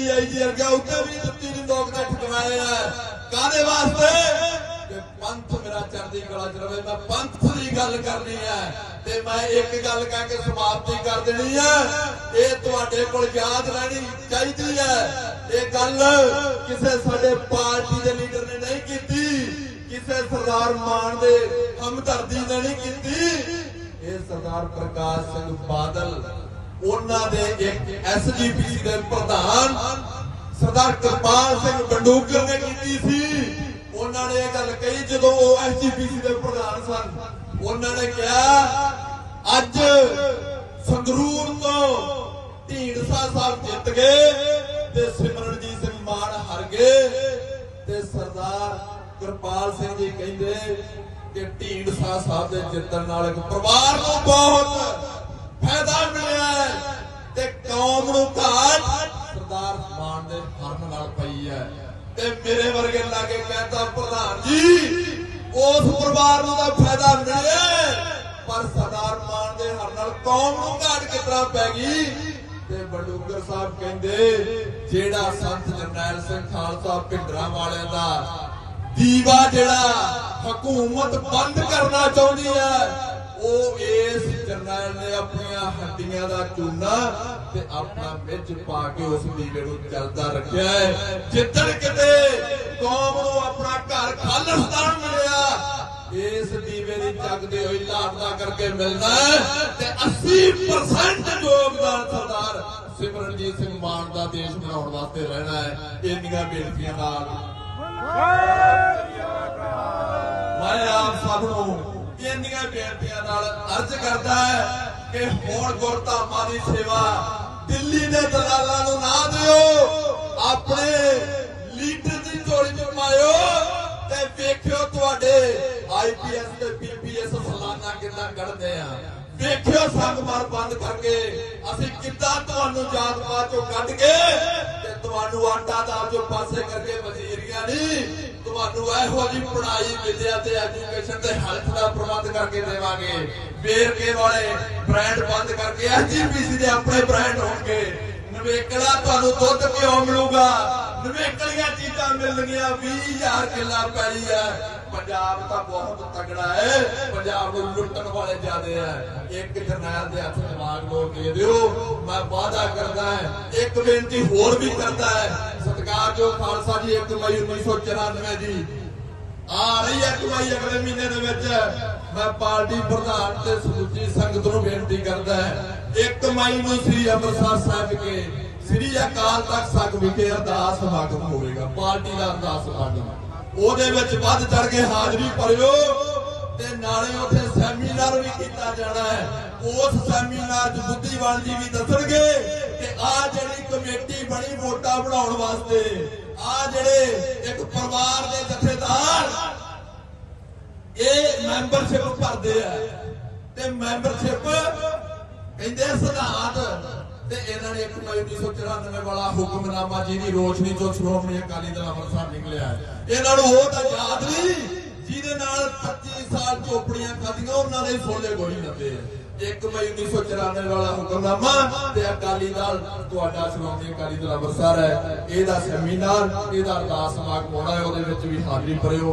DIG ਵਰਗਾ ਉੱਤੇ ਵੀ ਜੁੱਤੀ ਦੀ ਨੋਕ ਤੇ ਠਕਵਾਏ ਕਾਦੇ ਵਾਸਤੇ? ਕਿ ਪੰਥ ਮੇਰਾ ਚੜ੍ਹਦੀ ਕਲਾ ਚ ਰਵੇ ਮੈਂ ਪੰਥ ਦੀ ਗੱਲ ਕਰਨੀ ਹੈ ਤੇ ਮੈਂ ਇੱਕ ਗੱਲ ਕਹਿ ਕੇ ਸਮਾਪਤੀ ਕਰ ਦੇਣੀ ਹੈ ਇਹ ਤੁਹਾਡੇ ਕੋਲ ਯਾਦ ਰਹਿਣੀ ਚਾਹੀਦੀ ਹੈ ਇਹ ਗੱਲ ਕਿਸੇ ਸਾਡੇ ਪਾਰਟੀ ਦੇ ਲੀਡਰ ਨੇ ਨਹੀਂ ਕੀਤੀ। ਕਿਸੇ ਸਰਦਾਰ ਮਾਨ ਦੇ ਹਮਦਰਦੀ ਨੇ ਨਹੀਂ ਕੀਤੀ। ਇਹ ਸਰਦਾਰ ਪ੍ਰਕਾਸ਼ ਸਿੰਘ ਬਾਦਲ ਉਹਨਾਂ ਦੇ ਇੱਕ ਐਸਜੀਪੀਸੀ ਦੇ ਪ੍ਰਧਾਨ ਸਰਦਾਰ ਕਿਰਪਾਲ ਸਿੰਘ ਬੰਡੂਕਰ ਨੇ ਕੀਤੀ ਸੀ। ਉਹਨਾਂ ਨੇ ਇਹ ਗੱਲ ਕਹੀ ਜਦੋਂ ਉਹ ਐਸਜੀਪੀਸੀ ਦੇ ਪ੍ਰਧਾਨ ਸਨ। ਉਹਨਾਂ ਨੇ ਕਿਹਾ, ਅੱਜ ਸੰਗਰੂਰ ਤੋਂ ਢੀਂਡਸਾ ਸਾਹਿਬ ਜਿੱਤ ਗਏ ਤੇ ਸਿਮਰਨਜੀਤ ਸਿੰਘ ਮਾਨ ਹਾਰ ਗਏ। ਤੇ ਸਰਦਾਰ ਕਿਰਪਾਲ ਸਿੰਘ ਜੀ ਕਹਿੰਦੇ ਕਿ ਢੀਂਡਸਾ ਸਾਹਿਬ ਦੇ ਜਿੱਤਣ ਨਾਲ ਇੱਕ ਪਰਿਵਾਰ ਨੂੰ ਬਹੁਤ ਲਾਗੇ ਪ੍ਰਧਾਨ ਜੀ, ਉਸ ਪਰਿਵਾਰ ਨੂੰ ਤਾਂ ਫਾਇਦਾ ਮਿਲਿਆ ਪਰ ਸਰਦਾਰ ਮਾਨ ਦੇ ਹਰਨ ਨਾਲ ਕੌਮ ਨੂੰ ਘਾਟ ਕਿਤਰਾ ਪੈ ਗਈ? ਤੇ ਬਡੂਗਰ ਸਾਹਿਬ ਕਹਿੰਦੇ, ਜਿਹੜਾ ਸੰਤ ਜਰਨੈਲ ਸਿੰਘ ਖਾਲਸਾ ਭਿੰਡਰਾਂ ਵਾਲਿਆਂ ਦਾ ਦੀਵਾ ਜਿਹੜਾ ਹਕੂਮਤ ਬੰਦ ਕਰਨਾ ਚਾਹੁੰਦੀ ਹੈ, ਉਹ ਇਸ ਜਰਨੈਲ ਨੇ ਆਪਣੀਆਂ ਹੱਡੀਆਂ ਦਾ ਚੂਨਾ ਤੇ ਆਪਣਾ ਵਿੱਚ ਪਾ ਕੇ ਉਸ ਦੀਵੇ ਨੂੰ ਜਲਦਾ ਰੱਖਿਆ ਹੈ। ਜਿੱਦਣ ਕਿਤੇ ਕੌਮ ਦੀ ਜਗਦੇ ਹੋਈ ਲਾਟਦਾ ਕਰਕੇ ਮਿਲਦਾ ਹੈ ਤੇ 80% ਯੋਗਦਾਨ ਸਰਦਾਰ ਸਿਮਰਨਜੀਤ ਸਿੰਘ ਮਾਨ ਦਾ ਦੇਸ਼ ਬਣਾਉਣ ਵਾਸਤੇ ਰਹਿਣਾ ਹੈ। ਇੰਨੀਆਂ ਬੇਨਤੀਆਂ ਨਾਲ। ਮੈਂ ਆਪ ਸਭ ਨੂੰ ਇੰਨੀਆਂ ਬੇਨਤੀਆਂ ਨਾਲ ਅਰਜ਼ ਕਰਦਾ ਹੈ ਕਿ ਹੁਣ ਗੁਰਧਾਮਾਂ ਦੀ ਸੇਵਾ ਦਿੱਲੀ ਦੇ ਦਲਾਲਾਂ ਨੂੰ ਨਾ ਦਿਓ। ਆਪਣੇ ਲੀਡਰ ਦੀ ਝੋਲੀ ਚ ਪਾਇਓ ਤੇ ਵੇਖਿਓ ਤੁਹਾਡੇ ਆਈਪੀਐਸ ਤੇ ਪੀਪੀਐਸ ਸਾਲਾਨਾ ਕਿੰਨਾ ਆ। ਵੇਖਿਓ ਸੰਗਮਾਰ ਬੰਦ ਕਰਕੇ ਅਸੀਂ ਕਿੱਦਾਂ ਤੁਹਾਨੂੰ ਜਾਤ ਚੋਂ ਕੱਢ ਕੇ ਤੇ ਤੁਹਾਨੂੰ ਆਟਾ ਦਾ ਜੋ ਪਾਸੇ ਕਰਕੇ ਵਜ਼ੀਰੀਆਂ ਨਹੀਂ ਤੁਹਾਨੂੰ ਇਹੋ ਜੀ ਪੜ੍ਹਾਈ, ਵਿਦਿਆ ਤੇ ਐਜੂਕੇਸ਼ਨ ਤੇ ਹੈਲਥ ਦਾ ਪ੍ਰਬੰਧ ਕਰਕੇ ਦੇਵਾਂਗੇ। ਵੇਰਕੇ ਵਾਲੇ ਬ੍ਰਾਂਡ ਬੰਦ ਕਰਕੇ ਐਜੀਪੀਸੀ ਦੇ ਆਪਣੇ ਬ੍ਰਾਂਡ ਹੋਣਗੇ। ਨਵੇਕਲਾ ਤੁਹਾਨੂੰ ਦੁੱਧ ਕਿਉਂ ਮਿਲੂਗਾ। ਨਵੇਕਲੀਆਂ ਮਿਲਣਗੀਆਂ 20000 ਕਿੱਲਾ ਪੈਲੀ ਹੈ। ਪੰਜਾਬ ਤਾਂ ਬਹੁਤ ਤਗੜਾ ਹੈ। ਪੰਜਾਬ ਨੂੰ ਲੁੱਟਣ ਵਾਲੇ ਜ਼ਿਆਦੇ ਆ ਇੱਕ ਜਰਨੈਲ ਦੇ ਹੱਥ ਦਿਮਾਗ ਲੋ ਦੇ ਦਿਓ। ਮੈਂ ਵਾਅਦਾ ਕਰਦਾ ਹੈ, ਇੱਕ ਬੇਨਤੀ ਹੋਰ ਵੀ ਕਰਦਾ ਹੈ। ਸਤਿਕਾਰਯੋਗ ਖਾਲਸਾ ਜੀ 1 ਮਈ 1994 ਦੀ ਆ ਰਹੀ ਹੈ ਕਮਾਈ ਅਗਲੇ ਮਹੀਨੇ ਦੇ ਵਿੱਚ। ਮੈਂ ਪਾਰਟੀ ਪ੍ਰਧਾਨ ਤੇ ਸਮੁੱਚੀ ਸੰਗਤ ਨੂੰ ਬੇਨਤੀ ਕਰਦਾ ਹੈ 1 ਮਈ ਨੂੰ ਸ੍ਰੀ ਅੰਮ੍ਰਿਤਸਰ ਸਾਹਿਬ ਕੇ ਸ੍ਰੀ ਅਕਾਲ ਤਖਤ ਸਾਹਿਬ ਵਿਖੇ ਅਰਦਾਸ ਸਮਾਗਮ ਹੋਵੇਗਾ, ਪਾਰਟੀ ਦਾ ਅਰਦਾਸ ਸਮਾਗਮ। ਉਹਦੇ ਵਿੱਚ ਵੱਧ ਚੜ ਕੇ ਹਾਜ਼ਰੀ ਭਰਿਓ ਤੇ ਨਾਲੇ ਉੱਥੇ ਸੈਮੀਨਾਰ ਵੀ ਕੀਤਾ ਜਾਣਾ ਹੈ। ਉਸ ਸੈਮੀਨਾਰ 'ਚ ਬੁੱਧੀਵਾਨ ਜੀ ਵੀ ਦੱਸਣਗੇ ਕਿ ਆ ਜਿਹੜੀ ਕਮੇਟੀ ਬਣੀ ਵੋਟਾਂ ਬਣਾਉਣ ਵਾਸਤੇ, ਆ ਜਿਹੜੇ ਇੱਕ ਪਰਿਵਾਰ ਦੇ ਜਥੇਦਾਰ, ਇਹ ਮੈਂਬਰਸ਼ਿਪ ਭਰਦੇ ਆ। ਤੇ ਮੈਂਬਰਸ਼ਿਪ ਕਹਿੰਦੇ ਸਿਧਾਂਤ ਤੇ ਇਹਨਾਂ ਨੇ 1 ਮਈ 1994 ਵਾਲਾ ਹੁਕਮਨਾਮਾ ਜਿਹਦੀ ਰੋਸ਼ਨੀ ਚੋਂ ਸ਼੍ਰੋਮਣੀ ਅਕਾਲੀ ਦਲ ਅੰਮ੍ਰਿਤਸਰ ਨਿਕਲਿਆ ਹੈ। ਇਹਨਾਂ ਨੂੰ ਉਹ ਤਾਂ ਯਾਦ ਨਹੀਂ, ਜਿਹਦੇ ਨਾਲ 25 ਸਾਲ ਚੋਪੜੀਆਂ ਖਾਧੀਆਂ, ਉਹਨਾਂ ਦੇ ਸੋਲੇ ਗੋਲੀ ਲੱਗੇ 1 ਮਈ 1994 ਵਾਲਾ ਹੁਕਮਨਾਮਾ ਤੇ ਅਕਾਲੀ ਦਲ, ਤੁਹਾਡਾ ਸ਼੍ਰੋਮਣੀ ਅਕਾਲੀ ਦਲ ਅੰਮ੍ਰਿਤਸਰ ਹੈ। ਇਹਦਾ ਸੈਮੀਨਾਰ, ਇਹਦਾ ਅਰਦਾਸ ਸਮਾਗਮ ਹੋਣਾ ਹੈ, ਉਹਦੇ ਵਿੱਚ ਵੀ ਹਾਜ਼ਰੀ ਭਰਿਓ।